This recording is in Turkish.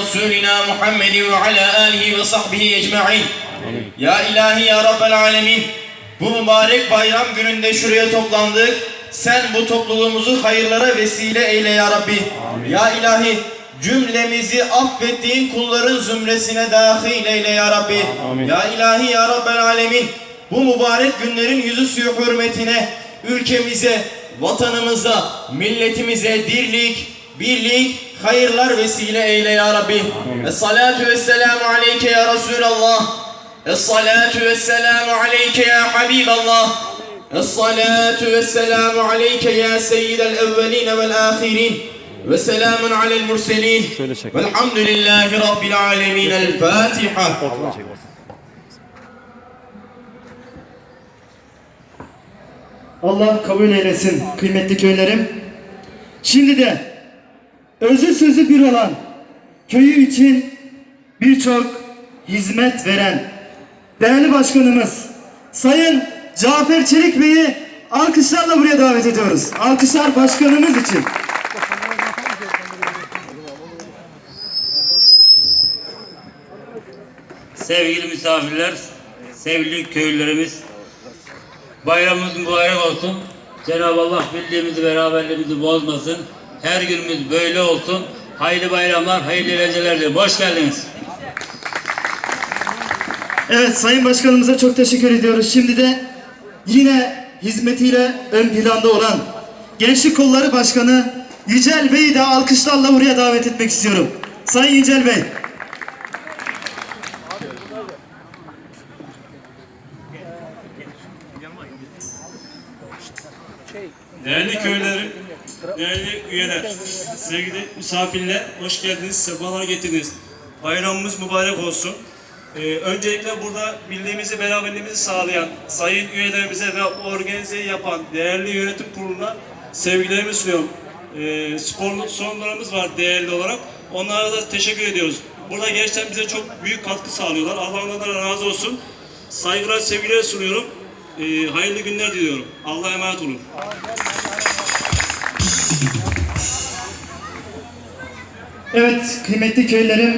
رسولنا محمد وعلى آله وصحبه ecmaîn. Ya ilahi ya Rabbel alemin. Bu mübarek bayram gününde şuraya toplandık. Sen bu topluluğumuzu hayırlara vesile eyle ya Rabbi. Ya ilahi cümlemizi affettiğin kulların zümresine dahil eyle ya Rabbi. Ya ilahi ya Rabbel alemin. Bu mübarek günlerin yüzü suyu hürmetine ülkemize, vatanımıza, milletimize dirlik, birlik, hayırlar vesile eyle ya Rabbi. Es-salatu vesselamu aleyke ya Resulallah. Es-salatu vesselamu aleyke ya Habiballah. Es-salatu vesselamu aleyke ya seyyidel evveline vel ahirin. Ve selamun alel murselin. Velhamdülillahi Rabbil alemin. El Fatiha. Allah kabul eylesin kıymetli köylerim. Şimdi de özü sözü bir olan köyü için birçok hizmet veren değerli başkanımız Sayın Cafer Çelik Bey'i alkışlarla buraya davet ediyoruz. Alkışlar başkanımız için. Sevgili misafirler, sevgili köylülerimiz, bayramımız mübarek olsun. Cenab-ı Allah birliğimizi, beraberliğimizi bozmasın. Her günümüz böyle olsun. Hayırlı bayramlar, hayırlı eğlenceler dilerim. Hoş geldiniz. Evet Sayın Başkanımıza çok teşekkür ediyoruz. Şimdi de yine hizmetiyle ön planda olan Gençlik Kolları Başkanı Yücel Bey'i de alkışlarla buraya davet etmek istiyorum. Sayın Yücel Bey. Değerli köylerim, değerli üyeler, sevgili misafirler, hoş geldiniz, sefalar getirdiniz. Bayramımız mübarek olsun. Ee, öncelikle burada birliğimizi, beraberliğimizi sağlayan sayın üyelerimize ve organizeyi yapan değerli yönetim kuruluna sevgilerimi sunuyorum. Ee, sponsorlarımız var değerli olarak. Onlara da teşekkür ediyoruz. Burada gerçekten bize çok büyük katkı sağlıyorlar. Allah onlardan razı olsun. Saygılar, sevgiler sunuyorum. Ee, hayırlı günler diliyorum. Allah'a emanet olun. Evet kıymetli köylerim